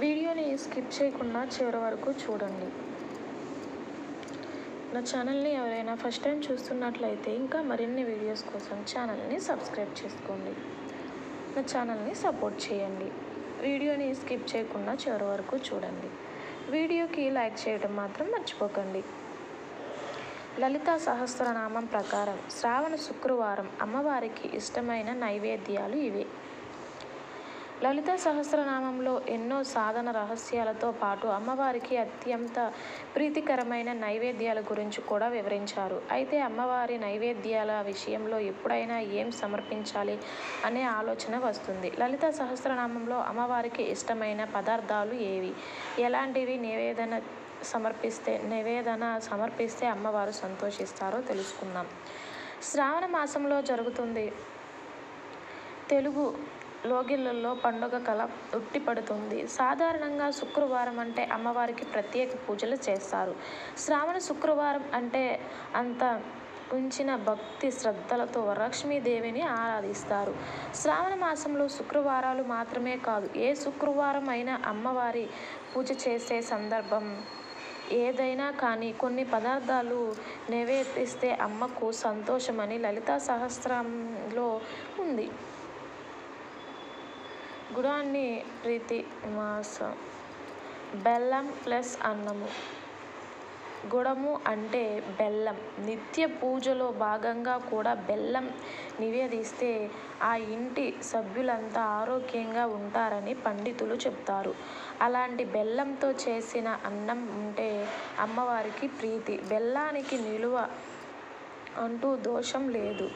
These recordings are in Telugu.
వీడియోని స్కిప్ చేయకుండా చివరి వరకు చూడండి. నా ఛానల్ని ఎవరైనా ఫస్ట్ టైం చూస్తున్నట్లయితే ఇంకా మరిన్ని వీడియోస్ కోసం ఛానల్ని సబ్స్క్రైబ్ చేసుకోండి. నా ఛానల్ని సపోర్ట్ చేయండి. వీడియోని స్కిప్ చేయకుండా చివరి వరకు చూడండి. వీడియోకి లైక్ చేయడం మాత్రం మర్చిపోకండి. లలిత సహస్రనామం ప్రకారం శ్రావణ శుక్రవారం అమ్మవారికి ఇష్టమైన నైవేద్యాలు ఇవే. లలిత సహస్రనామంలో ఎన్నో సాధన రహస్యాలతో పాటు అమ్మవారికి అత్యంత ప్రీతికరమైన నైవేద్యాల గురించి కూడా వివరించారు. అయితే అమ్మవారి నైవేద్యాల విషయంలో ఎప్పుడైనా ఏం సమర్పించాలి అనే ఆలోచన వస్తుంది. లలిత సహస్రనామంలో అమ్మవారికి ఇష్టమైన పదార్థాలు ఏవి? ఎలాంటివి నివేదన సమర్పిస్తే నివేదన సమర్పిస్తే అమ్మవారు సంతోషిస్తారో తెలుసుకుందాం. శ్రావణ మాసంలో జరుగుతుంది తెలుగు లోగిళ్ళల్లో పండుగ కళ ఉట్టిపడుతుంది. సాధారణంగా శుక్రవారం అంటే అమ్మవారికి ప్రత్యేక పూజలు చేస్తారు. శ్రావణ శుక్రవారం అంటే అంత ఉంచిన భక్తి శ్రద్ధలతో వరలక్ష్మీదేవిని ఆరాధిస్తారు. శ్రావణ మాసంలో శుక్రవారాలు మాత్రమే కాదు ఏ శుక్రవారం అయినా అమ్మవారి పూజ చేసే సందర్భం ఏదైనా కానీ కొన్ని పదార్థాలు నివేదిస్తే అమ్మకు సంతోషమని లలితా సహస్రంలో ఉంది. గుడాన్ని ప్రీతి మాసం. బెల్లం ప్లస్ అన్నము. గుడము అంటే బెల్లం. నిత్య పూజలో భాగంగా కూడా బెల్లం నివేదిస్తే ఆ ఇంటి సభ్యులంతా ఆరోగ్యంగా ఉంటారని పండితులు చెప్తారు. అలాంటి బెల్లంతో చేసిన అన్నం ఉంటే అమ్మవారికి ప్రీతి. బెల్లానికి నిలువ అంటూ దోషం లేదు.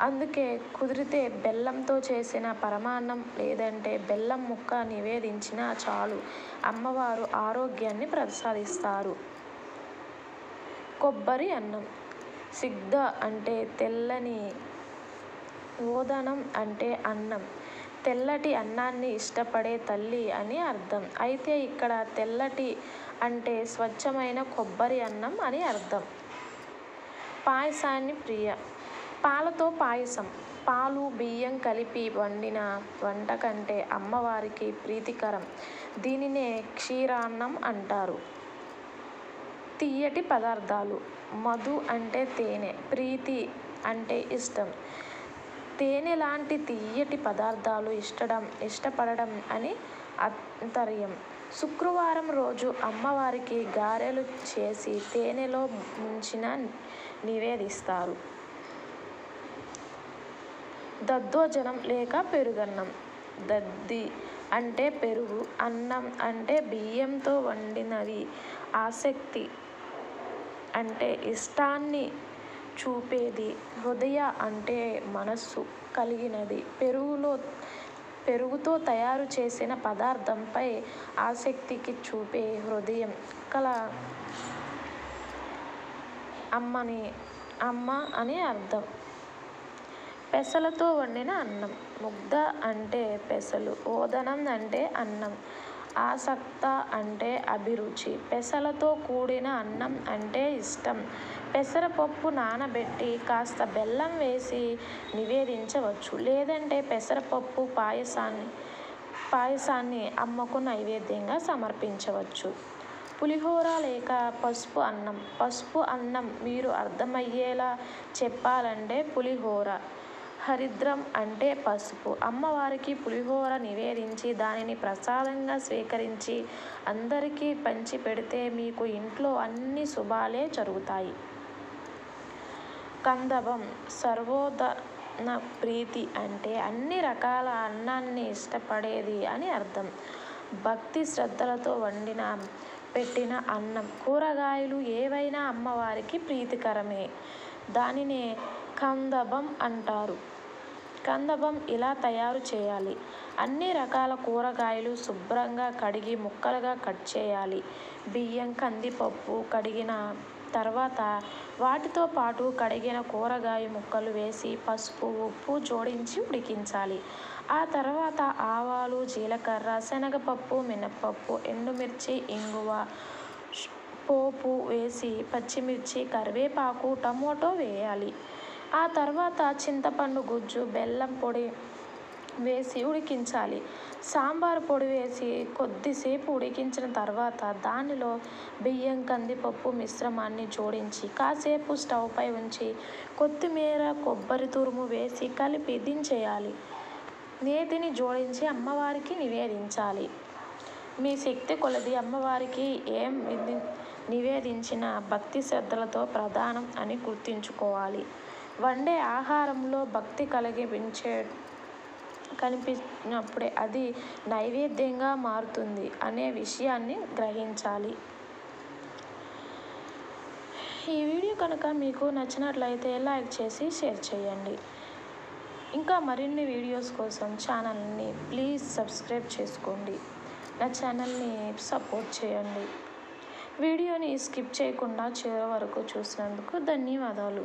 అందుకే కుదిరితే బెల్లంతో చేసిన పరమాన్నం లేదంటే బెల్లం ముక్క నివేదించినా చాలు. అమ్మవారు ఆరోగ్యాన్ని ప్రసాదిస్తారు. కొబ్బరి అన్నం. సిగ్ధ అంటే తెల్లని ఓదనం అంటే అన్నం. తెల్లటి అన్నాన్ని ఇష్టపడే తల్లి అని అర్థం. అయితే ఇక్కడ తెల్లటి అంటే స్వచ్ఛమైన కొబ్బరి అన్నం అని అర్థం. పాయసాన్ని ప్రియ. పాలతో పాయసం. పాలు బియ్యం కలిపి వండిన వంట కంటే అమ్మవారికి ప్రీతికరం. దీనినే క్షీరాన్నం అంటారు. తీయటి పదార్థాలు. మధు అంటే తేనె ప్రీతి అంటే ఇష్టం. తేనె లాంటి తీయటి పదార్థాలు ఇష్టడం ఇష్టపడడం అని అంతర్యం. శుక్రవారం రోజు అమ్మవారికి గారెలు చేసి తేనెలో ముంచిన నివేదిస్తారు. దద్దోజనం లేక పెరుగన్నం. దద్ది అంటే పెరుగు అన్నం అంటే బియ్యంతో వండినది. ఆసక్తి అంటే ఇష్టాన్ని చూపేది. హృదయ అంటే మనస్సు కలిగినది. పెరుగులో పెరుగుతో తయారు చేసిన పదార్థంపై ఆసక్తికి చూపే హృదయం. కల అమ్మని అమ్మ అని అర్థం. పెసలతో వండిన అన్నం. ముగ్ధ అంటే పెసలు ఓదనం అంటే అన్నం ఆసక్త అంటే అభిరుచి. పెసలతో కూడిన అన్నం అంటే ఇష్టం. పెసరపప్పు నానబెట్టి కాస్త బెల్లం వేసి నివేదించవచ్చు. లేదంటే పెసరపప్పు పాయసాన్ని పాయసాన్ని అమ్మకు నైవేద్యంగా సమర్పించవచ్చు. పులిహోర లేక పసుపు అన్నం. పసుపు అన్నం మీరు అర్థమయ్యేలా చెప్పాలంటే పులిహోర. హరిద్రం అంటే పసుపు. అమ్మవారికి పులిహోర నివేదించి దానిని ప్రసాదంగా స్వీకరించి అందరికీ పంచి పెడితే మీకు ఇంట్లో అన్ని శుభాలే జరుగుతాయి. కందబం సర్వోదన ప్రీతి అంటే అన్ని రకాల అన్నాన్ని ఇష్టపడేది అని అర్థం. భక్తి శ్రద్ధలతో వండిన పెట్టిన అన్నం కూరగాయలు ఏవైనా అమ్మవారికి ప్రీతికరమే. దానినే కందబం అంటారు. కందబం ఇలా తయారు చేయాలి. అన్ని రకాల కూరగాయలు శుభ్రంగా కడిగి ముక్కలుగా కట్ చేయాలి. బియ్యం కందిపప్పు కడిగిన తర్వాత వాటితో పాటు కడిగిన కూరగాయ ముక్కలు వేసి పసుపు ఉప్పు జోడించి ఉడికించాలి. ఆ తర్వాత ఆవాలు జీలకర్ర శనగపప్పు మినప్పప్పు ఎండుమిర్చి ఇంగువ పోపు వేసి పచ్చిమిర్చి కరివేపాకు టమోటో వేయాలి. ఆ తర్వాత చింతపండు గుజ్జు బెల్లం పొడి వేసి ఉడికించాలి. సాంబార్ పొడి వేసి కొద్దిసేపు ఉడికించిన తర్వాత దానిలో బియ్యం కందిపప్పు మిశ్రమాన్ని జోడించి కాసేపు స్టవ్పై ఉంచి కొత్తిమీర కొబ్బరి తురుము వేసి కలిపి దించేయాలి. నేతిని జోడించి అమ్మవారికి నివేదించాలి. మీ శక్తి కొలది అమ్మవారికి ఏం నివేదించిన భక్తి శ్రద్ధలతో ప్రధానం అని గుర్తుంచుకోవాలి. వండే ఆహారంలో భక్తి కలిగించే కనిపించినప్పుడే అది నైవేద్యంగా మారుతుంది అనే విషయాన్ని గ్రహించాలి. ఈ వీడియో కనుక మీకు నచ్చినట్లయితే లైక్ చేసి షేర్ చేయండి. ఇంకా మరిన్ని వీడియోస్ కోసం ఛానల్ని ప్లీజ్ సబ్స్క్రైబ్ చేసుకోండి. నా ఛానల్ని సపోర్ట్ చేయండి. వీడియోని స్కిప్ చేయకుండా చివరి వరకు చూసినందుకు ధన్యవాదాలు.